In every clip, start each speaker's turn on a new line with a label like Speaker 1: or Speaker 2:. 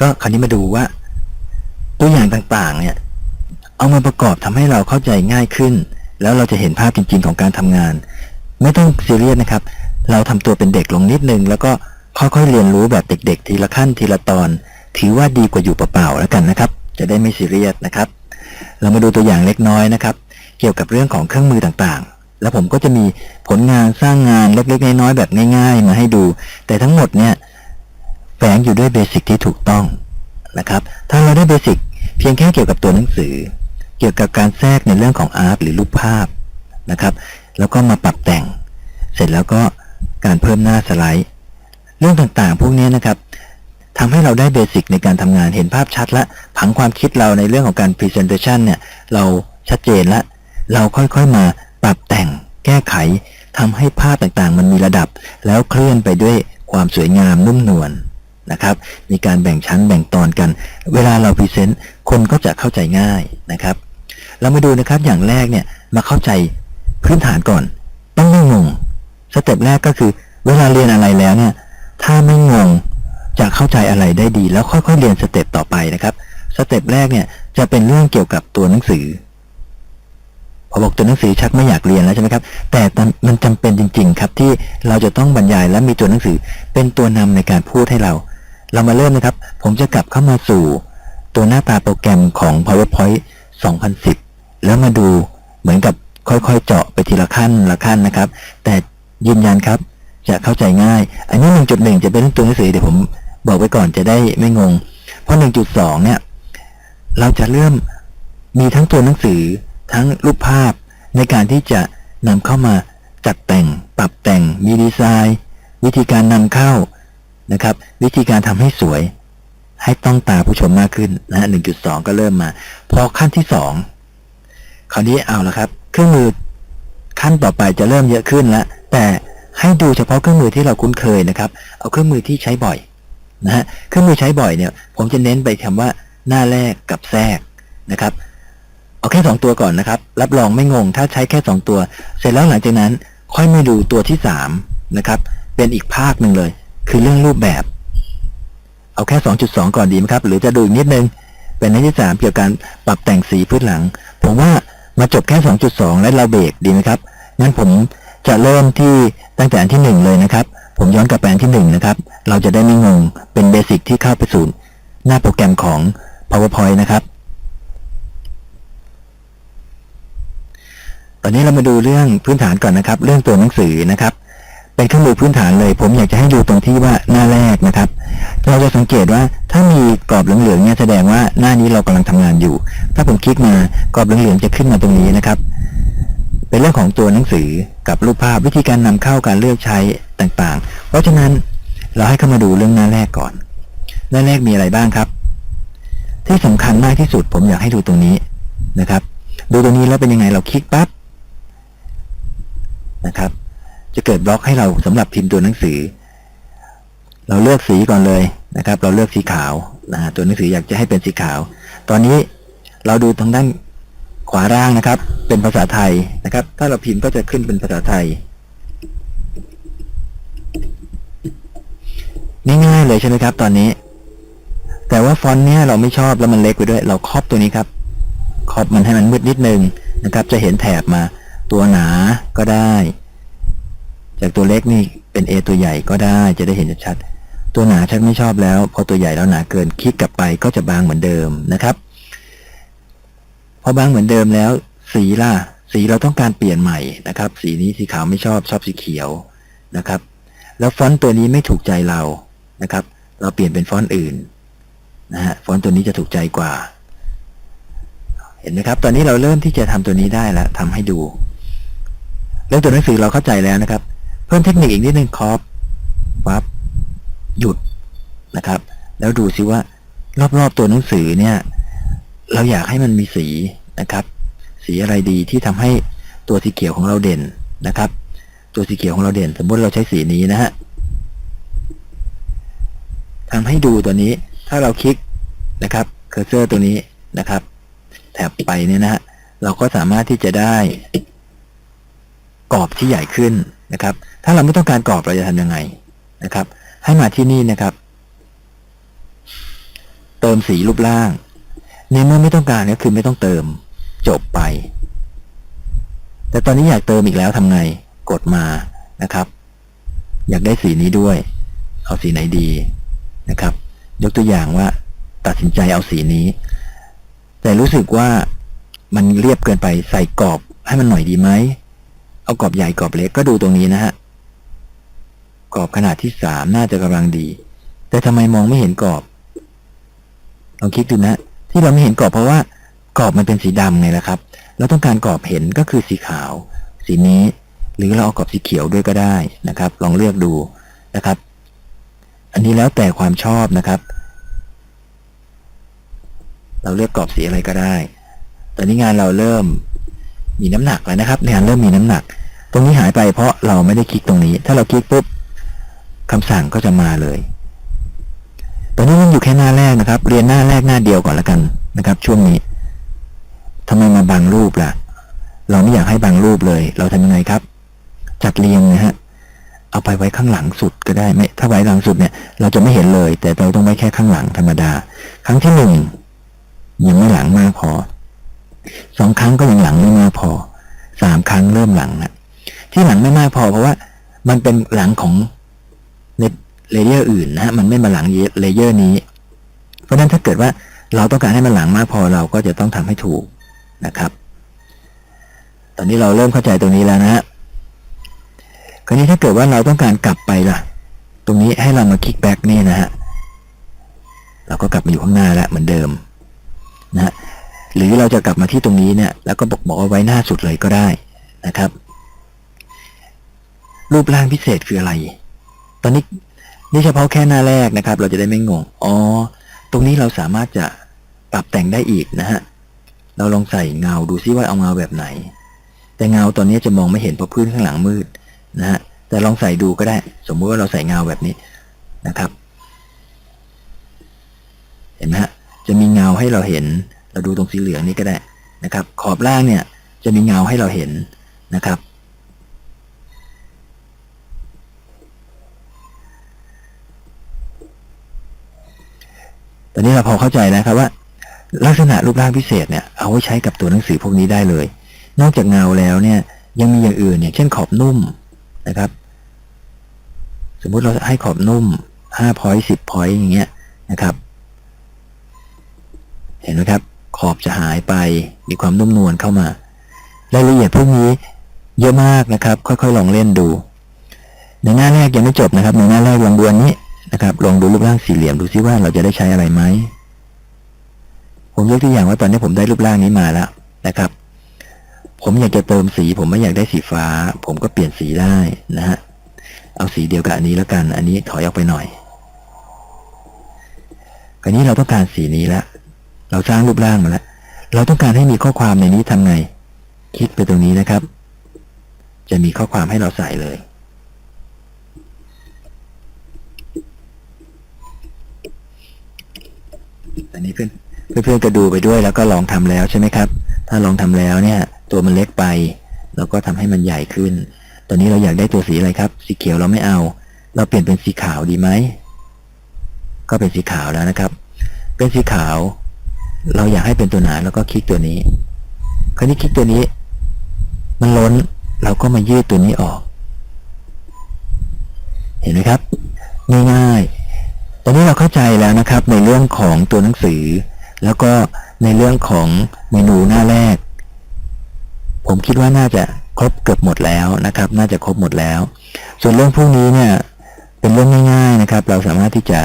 Speaker 1: ก็คราวนี้มาดูว่า ตัวอย่างต่างๆ เนี่ย เอามาประกอบทำให้เราเข้าใจง่ายขึ้น แล้วเราจะเห็นภาพจริง ๆ ของการทำงาน ไม่ต้องซีเรียสนะครับ เราทำตัวเป็นเด็กลงนิดนึง แล้วก็ค่อยๆเรียนรู้แบบเด็ก ๆ ทีละขั้นทีละตอน ถือว่าดีกว่าอยู่เปล่าๆแล้วกันนะครับ จะได้ไม่ซีเรียสนะครับ เรามาดูตัวอย่างเล็กน้อยนะครับ เกี่ยวกับเรื่องของเครื่องมือต่างๆ แล้วผมก็จะมีผลงานสร้างงานเล็กๆน้อยๆแบบง่าย ๆ มาให้ดู แต่ทั้งหมดเนี่ย ฝงอยู่ด้วยเบสิกที่ถูกต้องนะครับ ถ้าเราได้เบสิกเพียงแค่เกี่ยวกับตัวหนังสือ เกี่ยวกับการแทรกในเรื่องของอาร์ตหรือรูปภาพนะครับ แล้วก็มาปรับแต่ง เสร็จแล้วก็การเพิ่มหน้าสไลด์ เรื่องต่างๆ พวกนี้นะครับทำให้เราได้เบสิกในการทำงานเห็นภาพชัดและผังความคิดเราในเรื่องของการ Presentation เนี่ยเราชัดเจนและเราค่อยๆมาปรับแต่งแก้ไขทำให้ภาพต่างๆ มันมีระดับ แล้วเคลื่อนไปด้วยความสวยงามนุ่มนวล นะครับมีการแบ่งชั้นแบ่งตอนกัน เวลาเราพรีเซนต์คนก็จะเข้าใจง่ายนะครับ เรามาดูนะครับอย่างแรกเนี่ยมาเข้าใจพื้นฐานก่อน ต้องไม่งงสเต็ปแรกก็คือ เวลาเรียนอะไรแล้วเนี่ยถ้าไม่งงจะเข้าใจอะไรได้ดี แล้วค่อยๆเรียนสเต็ปต่อไปนะครับสเต็ปแรกเนี่ยจะเป็นเรื่องเกี่ยวกับตัวหนังสือพอบอกตัวหนังสือชักไม่อยากเรียนแล้วใช่ไหมครับ แต่มันจำเป็นจริง ๆ ครับที่เราจะต้องบรรยายและมีตัวหนังสือเป็นตัวนำในการพูดให้เรา เรามาเริ่มนะครับ ผมจะกลับเข้ามาสู่ตัวหน้าตาโปรแกรมของ PowerPoint 2010 แล้วมาดูเหมือนกับค่อยๆ เจาะไปทีละขั้นละขั้นนะครับ แต่ยืนยันครับจะเข้าใจง่าย อันนี้ 1.1 จะเป็นตัวหนังสือเดี๋ยวผมบอกไว้ก่อนจะได้ไม่งง เพราะ 1.2 เนี่ย เราจะเริ่มมีทั้งตัวหนังสือทั้งรูปภาพในการที่จะนำเข้ามาจัดแต่ง ปรับแต่ง มีดีไซน์ วิธีการนำเข้า นะครับ วิธีการทำให้สวย ให้ต้องตาผู้ชมมากขึ้นนะฮะ1.2ก็เริ่มมา พอขั้นที่2คราวนี้เอาละครับ เครื่องมือขั้นต่อไปจะเริ่มเยอะขึ้นแล้วแต่ให้ดูเฉพาะเครื่องมือที่เราคุ้นเคยนะครับ เอาเครื่องมือที่ใช้บ่อยนะฮะเครื่องมือใช้บ่อยเนี่ย ผมจะเน้นไปคำว่าหน้าแรกกับแทรกนะครับ เอาแค่สองตัวก่อนนะครับ รับรองไม่งง ถ้าใช้แค่สองตัว เสร็จแล้วหลังจากนั้น ค่อยมาดูตัวที่สามนะครับ เป็นอีกภาคหนึ่งเลย คือเรื่องรูปแบบ เอาแค่ 2.2 ก่อนดีไหมครับ หรือจะดูอีกนิดนึง เป็นในที่สามเกี่ยวกับการปรับแต่งสีพื้นหลัง ผมว่ามาจบแค่ 2.2 และเราเบรกดีไหมครับงั้นผมจะเริ่มที่ตั้งแต่อันที่1เลยนะครับ ผมย้อนกลับไปอันที่1นะครับ เราจะได้ไม่งงเป็นเบสิกที่เข้าไปสู่หน้าโปรแกรมของ PowerPoint นะครับ ตอนนี้เรามาดูเรื่องพื้นฐานก่อนนะครับ เรื่องตัวหนังสือนะครับ เป็นเครื่องมือพื้นฐานเลย ผมอยากจะให้ดูตรงที่ว่าหน้าแรกนะครับ เราจะสังเกตว่าถ้ามีกรอบเหลืองๆเนี่ยแสดงว่าหน้านี้เรากำลังทำงานอยู่ ถ้าผมคลิกมากรอบเหลืองๆจะขึ้นมาตรงนี้นะครับ เป็นเรื่องของตัวหนังสือกับรูปภาพวิธีการนำเข้าการเลือกใช้ต่างๆ เพราะฉะนั้นเราให้เข้ามาดูเรื่องหน้าแรกก่อน หน้าแรกมีอะไรบ้างครับ ที่สำคัญมากที่สุดผมอยากให้ดูตรงนี้นะครับ ดูตรงนี้แล้วเป็นยังไงเราคลิกปั๊บนะครับ จะเกิดบล็อกให้เราสำหรับพิมพ์ตัวหนังสือ เราเลือกสีก่อนเลยนะครับ เราเลือกสีขาวนะฮะตัวหนังสืออยากจะให้เป็นสีขาว ตอนนี้เราดูทางด้านขวาล่างนะครับ เป็นภาษาไทยนะครับ ถ้าเราพิมพ์ก็จะขึ้นเป็นภาษาไทยง่ายๆเลยใช่ไหมครับ ตอนนี้ แต่ว่าฟอนต์เนี้ยเราไม่ชอบแล้วมันเล็กไปด้วย เราครอบตัวนี้ครับครอบมันให้มันมืดนิดนึงนะครับ จะเห็นแถบมาตัวหนาก็ได้ จากตัวเล็กนี่เป็น A ตัวใหญ่ก็ได้จะได้เห็นชัดๆตัวหนาฉันไม่ชอบแล้ว พอตัวใหญ่แล้วหนาเกินคลิกกลับไปก็จะบางเหมือนเดิมนะครับพอบางเหมือนเดิมแล้ว สีล่ะ สีเราต้องการเปลี่ยนใหม่นะครับ สีนี้สีขาวไม่ชอบชอบสีเขียวนะครับ แล้วฟอนต์ตัวนี้ไม่ถูกใจเรานะครับ เราเปลี่ยนเป็นฟอนต์อื่นนะฮะฟอนต์ตัวนี้จะถูกใจกว่า เห็นไหมครับ ตอนนี้เราเริ่มที่จะทำตัวนี้ได้แล้วทำให้ดู เรื่องตัวหนังสือเราเข้าใจแล้วนะครับ พิ่มเทคนิคอีกนิดนึงคอปวับหยุดนะครับ แล้วดูซิว่า รอบๆตัวหนังสือเนี่ย เราอยากให้มันมีสีนะครับ สีอะไรดีที่ทำให้ตัวสีเขียวของเราเด่นนะครับ ตัวสีเขียวของเราเด่น สมมติเราใช้สีนี้นะฮะทำให้ดูตัวนี้ถ้าเราคลิกนะครับเคอร์เซอร์ตัวนี้นะครับ แถบไปเนี่ยนะฮะเราก็สามารถที่จะได้ กรอบที่ใหญ่ขึ้นนะครับ ถ้าเราไม่ต้องการกรอบเราจะทำยังไงนะครับ ให้มาที่นี่นะครับ เติมสีรูปร่างในเมื่อไม่ต้องการก็คือไม่ต้องเติมจบไป แต่ตอนนี้อยากเติมอีกแล้วทำไงกดมานะครับ อยากได้สีนี้ด้วย เอาสีไหนดีนะครับ ยกตัวอย่างว่า ตัดสินใจเอาสีนี้ แต่รู้สึกว่ามันเรียบเกินไปใส่กรอบให้มันหน่อยดีไหม เอากรอบใหญ่กรอบเล็กก็ดูตรงนี้นะฮะกรอบขนาดที่สามน่าจะกำลังดี แต่ทำไมมองไม่เห็นกรอบลองคิดดูนะ ที่เราไม่เห็นกรอบเพราะว่ากรอบมันเป็นสีดำไงล่ะครับ เราต้องการกรอบเห็นก็คือสีขาว สีนี้ หรือเราเอากรอบสีเขียวด้วยก็ได้นะครับ ลองเลือกดูนะครับ อันนี้แล้วแต่ความชอบนะครับ เราเลือกกรอบสีอะไรก็ได้ ตอนนี้งานเราเริ่ม มีน้ำหนักแล้วนะครับ งานเริ่มมีน้ำหนัก ตรงนี้หายไปเพราะเราไม่ได้คลิกตรงนี้ ถ้าเราคลิกปุ๊บคำสั่งก็จะมาเลย ตอนนี้มันอยู่แค่หน้าแรกนะครับ เรียนหน้าแรกหน้าเดียวก่อนแล้วกันนะครับ ช่วงนี้ทำไมมาบังรูปล่ะ เราไม่อยากให้บังรูปเลย เราทำยังไงครับ จัดเรียงนะฮะเอาไปไว้ข้างหลังสุดก็ได้ไม่ถ้าไว้หลังสุดเนี่ย เราจะไม่เห็นเลย แต่เราต้องไว้แค่ข้างหลังธรรมดา ครั้งที่หนึ่งยังไม่หลังมากพอ สองครั้งก็ยังหลังไม่มากพอสามครั้งเริ่มหลังนะที่หลังไม่มากพอเพราะว่ามันเป็นหลังของเลเยอร์อื่นนะฮะมันไม่มาหลังเลเยอร์นี้ เพราะนั้นถ้าเกิดว่าเราต้องการให้มันหลังมากพอเราก็จะต้องทำให้ถูกนะครับ ตอนนี้เราเริ่มเข้าใจตรงนี้แล้วนะฮะคราวนี้ถ้าเกิดว่าเราต้องการกลับไปล่ะ ตรงนี้ให้เรามาคลิกแบ็กนี่นะฮะเราก็กลับมาอยู่ข้างหน้าแล้วเหมือนเดิมนะฮะ หรือเราจะกลับมาที่ตรงนี้เนี่ย แล้วก็บอกบอกว่าไว้หน้าสุดเลยก็ได้นะครับ รูปร่างพิเศษคืออะไร ตอนนี้นี่เฉพาะแค่หน้าแรกนะครับ เราจะได้ไม่งงอ๋อตรงนี้เราสามารถจะปรับแต่งได้อีกนะฮะเราลองใส่เงาดูซิว่าเอาเงาแบบไหน แต่เงาตอนนี้จะมองไม่เห็นเพราะพื้นข้างหลังมืดนะฮะแต่ลองใส่ดูก็ได้ สมมุติว่าเราใส่เงาแบบนี้นะครับ เห็นไหมฮะจะมีเงาให้เราเห็น เราดูตรงสีเหลืองนี้ก็ได้นะครับ ขอบล่างเนี่ยจะมีเงาให้เราเห็นนะครับ ตอนนี้เราพอเข้าใจแล้วครับว่า ลักษณะรูปร่างพิเศษเนี่ยเอาไว้ใช้กับตัวหนังสือพวกนี้ได้เลย นอกจากเงาแล้วเนี่ยยังมีอย่างอื่นอย่างเช่นขอบนุ่มนะครับ สมมุติเราให้ขอบนุ่ม5 point 10 point อย่างเงี้ยนะครับ เห็นไหมครับ ขอบจะหายไป มีความนุ่มนวลเข้ามารายละเอียดพวกนี้เยอะมากนะครับ ค่อยๆ ลองเล่นดู ในหน้าแรกยังไม่จบนะครับ ในหน้าแรกลองดูอันนี้นะครับลองดูรูปร่างสี่เหลี่ยมดูซิว่าเราจะได้ใช้อะไรไหมผมยกตัวอย่างว่าตอนนี้ผมได้รูปร่างนี้มาแล้วนะครับ ผมอยากจะเติมสี ผมไม่อยากได้สีฟ้า ผมก็เปลี่ยนสีได้นะฮะเอาสีเดียวกับอันนี้แล้วกัน อันนี้ถอยออกไปหน่อยคราวนี้เราต้องการสีนี้แล้ว เราสร้างรูปร่างมาแล้ว เราต้องการให้มีข้อความในนี้ทำไง คลิกไปตรงนี้นะครับ จะมีข้อความให้เราใส่เลย อันนี้เพื่อนเพื่อนๆก็ดูไปด้วยแล้วก็ลองทำแล้วใช่ไหมครับ ถ้าลองทำแล้วเนี่ย ตัวมันเล็กไปเราก็ทำให้มันใหญ่ขึ้น ตอนนี้เราอยากได้ตัวสีอะไรครับ สีเขียวเราไม่เอา เราเปลี่ยนเป็นสีขาวดีไหม ก็เป็นสีขาวแล้วนะครับ เป็นสีขาว เราอยากให้เป็นตัวไหนแล้วก็คลิกตัวนี้ คราวนี้คลิกตัวนี้ มันล้นเราก็มายืดตัวนี้ออก เห็นไหมครับง่ายๆตอนนี้เราเข้าใจแล้วนะครับ ในเรื่องของตัวหนังสือ แล้วก็ในเรื่องของเมนูหน้าแรก ผมคิดว่าน่าจะครบเกือบหมดแล้วนะครับ น่าจะครบหมดแล้ว ส่วนเรื่องพวกนี้เนี่ย เป็นเรื่องง่าย ๆนะครับ เราสามารถที่จะ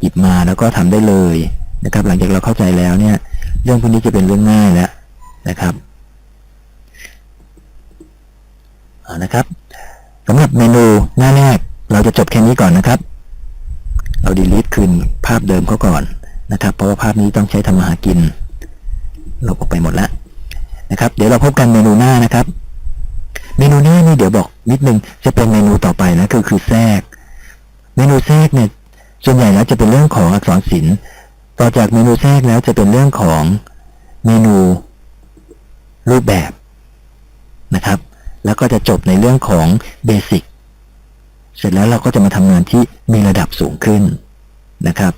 Speaker 1: หยิบมาแล้วก็ทำได้เลย นะครับ หลังจากเราเข้าใจแล้วเนี่ย เรื่องพวกนี้จะเป็นเรื่องง่ายแล้วนะครับนะครับสำหรับเมนูหน้าแรกเราจะจบแค่นี้ก่อนนะครับ เราดีลิทคืนภาพเดิมเขาก่อนนะครับ เพราะว่าภาพนี้ต้องใช้ทำมาหากินลบออกไปหมดแล้วนะครับ เดี๋ยวเราพบกันเมนูหน้านะครับ เมนูหน้านี่เดี๋ยวบอกนิดนึงจะเป็นเมนูต่อไปนะคือคือแทรก เมนูแทรกเนี่ยส่วนใหญ่แล้วจะเป็นเรื่องของอักษรศิลป์ ต่อจากเมนูแทรกแล้วจะเป็นเรื่องของเมนูรูปแบบนะครับ แล้วก็จะจบในเรื่องของเบสิกเสร็จแล้วเราก็จะมาทำงานที่มีระดับสูงขึ้นนะครับ